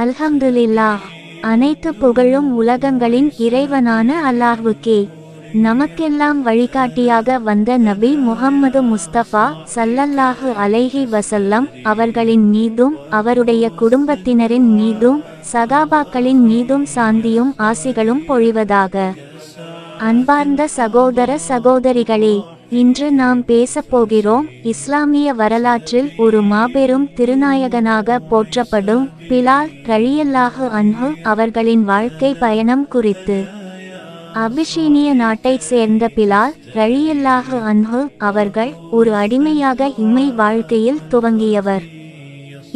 அல்ஹம்துலில்லா அனைத்து புகழும் உலகங்களின் இறைவனான அல்லாஹ்வுக்கே. நமக்கெல்லாம் வழிகாட்டியாக வந்த நபி முஹம்மது முஸ்தபா சல்லல்லாஹு அலைஹி வசல்லம் அவர்களின் மீதும் அவருடைய குடும்பத்தினரின் மீதும் சகாபாக்களின் மீதும் சாந்தியும் ஆசிகளும் பொழிவதாக. அன்பார்ந்த சகோதர சகோதரிகளே இன்று நாம் பேசப் போகிறோம் இஸ்லாமிய வரலாற்றில் ஒரு மாபெரும் திருநாயகனாக போற்றப்படும் பிலால் ரழியல்லாஹு அன்ஹு அவர்களின் வாழ்க்கை பயணம் குறித்து. அபிஷீனிய நாட்டைச் சேர்ந்த பிலால் ரழியல்லாஹு அன்ஹு அவர்கள் ஒரு அடிமையாக இம்மை வாழ்க்கையில் துவங்கியவர்.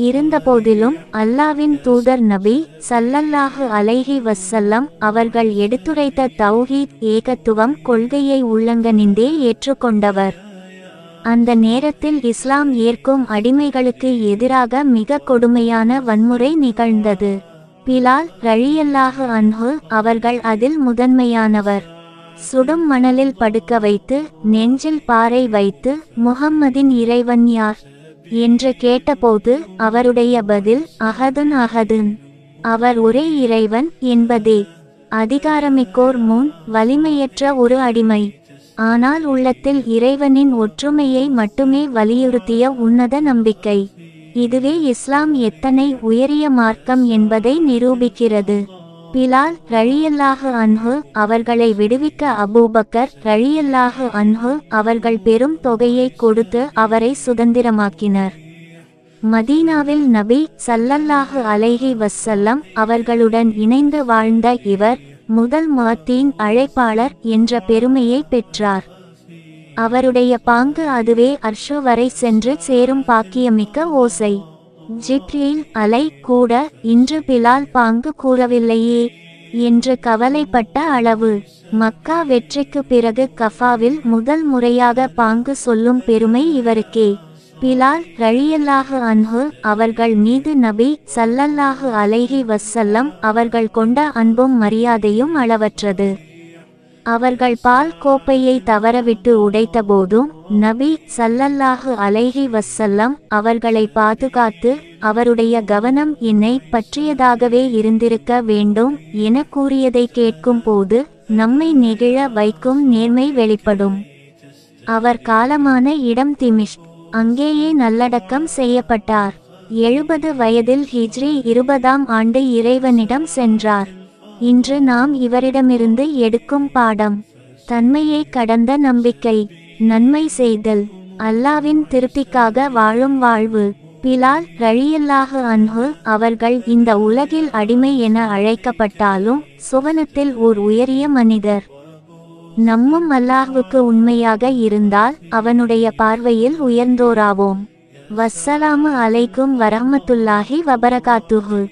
இருந்தபோதிலும் அல்லாவின் தூதர் நபி சல்லல்லாஹு அலைஹி வசல்லம் அவர்கள் எடுத்துரைத்த தௌஹீத் ஏகத்துவம் கொள்கையை உள்ளங்கனிந்தே ஏற்றுக்கொண்டவர். அந்த நேரத்தில் இஸ்லாம் ஏற்கும் அடிமைகளுக்கு எதிராக மிக கொடுமையான வன்முறை நிகழ்ந்தது. பிலால் ரழியல்லாஹு அன்ஹு அவர்கள் அதில் முதன்மையானவர். சுடும் மணலில் படுக்க வைத்து நெஞ்சில் பாறை வைத்து முகம்மதின் இறைவன் யார்? என்று கேட்டபோது அவருடைய பதில் அகதுன் அகதுன். அவர் ஒரே இறைவன் என்பதே. அதிகாரமிக்கோர் முன் வலிமையற்ற ஒரு அடிமை. ஆனால் உள்ளத்தில் இறைவனின் ஒற்றுமையை மட்டுமே வலியுறுத்திய உன்னத நம்பிக்கை. இதுவே இஸ்லாம் எத்தனை உயரிய மார்க்கம் என்பதை நிரூபிக்கிறது. பிலால் ரழியல்லாஹு அன்ஹு அவர்களை விடுவிக்க அபூபக்கர் ரழியல்லாஹு அன்ஹு அவர்கள் பெரும் தொகையை கொடுத்து அவரை சுதந்திரமாக்கினர். மதீனாவில் நபி சல்லல்லாஹு அலைஹி வஸ்ஸல்லம் அவர்களுடன் இணைந்து வாழ்ந்த இவர் முதல் முஅத்தீன் அழைப்பாளர் என்ற பெருமையை பெற்றார். அவருடைய பாங்கு அதுவே அர்ஷு வரை சென்று சேரும் பாக்கியமிக்க ஓசை. ஜிப்ரீன் அலை கூட இன்று பிலால் பாங்கு கூறவில்லையே என்று கவலைப்பட்ட அளவு. மக்கா வெற்றிக்கு பிறகு கஃபாவில் முதல் முறையாக பாங்கு சொல்லும் பெருமை இவருக்கே. பிலால் ரழியல்லாஹு அன்ஹு அவர்கள் மீது நபி சல்லல்லாஹு அலைஹி வஸ்ஸல்லம் அவர்கள் கொண்ட அன்பும் மரியாதையும் அளவற்றது. அவர்கள் பால் கோப்பையை தவறவிட்டு உடைத்தபோதும் நபி சல்லல்லாஹு அலைஹி வசல்லம் அவர்களை பாதுகாத்து அவருடைய கவனம் என்னை பற்றியதாகவே இருந்திருக்க வேண்டும் என கூறியதை கேட்கும் போது நம்மை நெகிழ வைக்கும் நேர்மை வெளிப்படும். அவர் காலமான இடம் திமிஷ் அங்கேயே நல்லடக்கம் செய்யப்பட்டார். எழுபது வயதில் ஹிஜ்ரி இருபதாம் ஆண்டு இறைவனிடம் சென்றார். இன்று நாம் இவரிடமிருந்து எடுக்கும் பாடம். தன்மையை கடந்த நம்பிக்கை நன்மை செய்தல். அல்லாவின் திருப்திக்காக வாழும் வாழ்வு. பிலால் ரழியல்லாஹு அன்ஹு அவர்கள் இந்த உலகில் அடிமை என அழைக்கப்பட்டாலும் சுவனத்தில் ஓர் உயரிய மனிதர். நம்மும் அல்லாஹுக்கு உண்மையாக இருந்தால் அவனுடைய பார்வையில் உயர்ந்தோராவோம். வஸ்ஸலாமு அலைக்கும் வரமத்துல்லாஹி வபரகாத்துஹு.